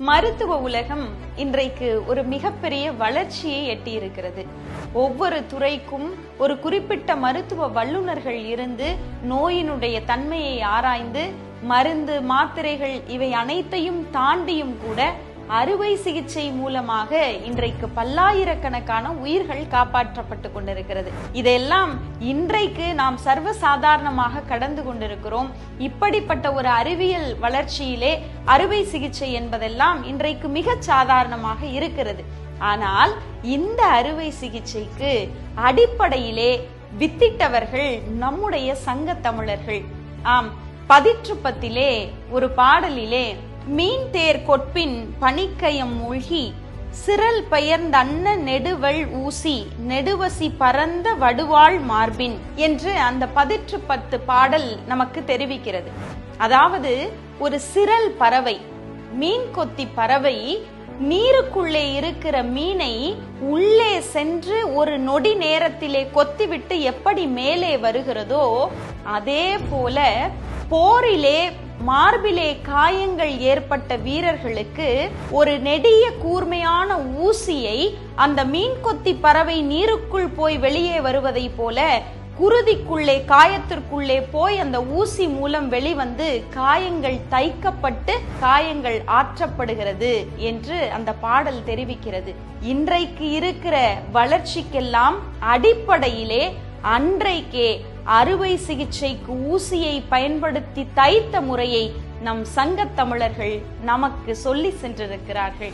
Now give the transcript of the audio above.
மருத்துவ உலகம் இன்றைக்கு ஒரு மிகப்பெரிய வளர்ச்சியை எட்டியிருக்கிறது. ஒவ்வொரு துறைக்கும் ஒரு குறிப்பிட்ட மருத்துவ வல்லுநர்கள் இருந்து நோயினுடைய தன்மையை ஆராய்ந்து மருந்து மாத்திரைகள் இவை அனைத்தையும் தாண்டியும் கூட அறுவை சிகிச்சை மூலமாக இன்றைக்கு பல்லாயிரக்கணக்கான உயிர்கள் காப்பாற்றப்பட்டு கொண்டிருக்கிறது. இதெல்லாம் இன்றைக்கு நாம் சர்வ சாதாரணமாக கடந்து கொண்டிருக்கிறோம். இப்படிப்பட்ட ஒரு அறிவியல் வளர்ச்சியிலே அறுவை சிகிச்சை என்பதெல்லாம் இன்றைக்கு மிகச் சாதாரணமாக இருக்கிறது. ஆனால் இந்த அறுவை சிகிச்சைக்கு அடிப்படையிலே வித்திட்டவர்கள் நம்முடைய சங்க தமிழர்கள். ஆம் பதிற்றுப்பத்திலே ஒரு பாடலிலே மீன் தேர் கொட்பின் பனிக்கயம் மூழ்கி சிரல் பெயர்ந்தன்ன நெடுவள் ஊசி நெடுவசி பரந்த வடுவாள் மார்பின் என்று அந்த பதிற்று பத்து பாடல் நமக்கு தெரிவிக்கிறது. அதாவது ஒரு சிரல் பறவை மீன் கொத்தி பறவை நீருக்குள்ளே இருக்கிற மீனை உள்ளே சென்று ஒரு நொடி நேரத்திலே கொத்திவிட்டு எப்படி மேலே வருகிறதோ அதே போல போரிலே மார்பிலே காயங்கள் ஏற்பட்ட வீரர்களுக்கு ஒரு நெடிய கூர்மையான ஊசியை அந்த மீன்கொத்தி பறவை நீருக்குள் போய் வெளியே வருவதை போல குருதிக்குள்ளே காயத்திற்குள்ளே போய் அந்த ஊசி மூலம் வெளிவந்து காயங்கள் தைக்கப்பட்டு காயங்கள் ஆற்றப்படுகிறது என்று அந்த பாடல் தெரிவிக்கிறது. இன்றைக்கு இருக்கிற வளர்ச்சிக்கெல்லாம் அடிப்படையிலே அன்றைக்கே அறுவை சிகிச்சைக்கு ஊசியை பயன்படுத்தி தைத்த முறையை நம் சங்கத் தமிழர்கள் நமக்கு சொல்லி சென்றிருக்கிறார்கள்.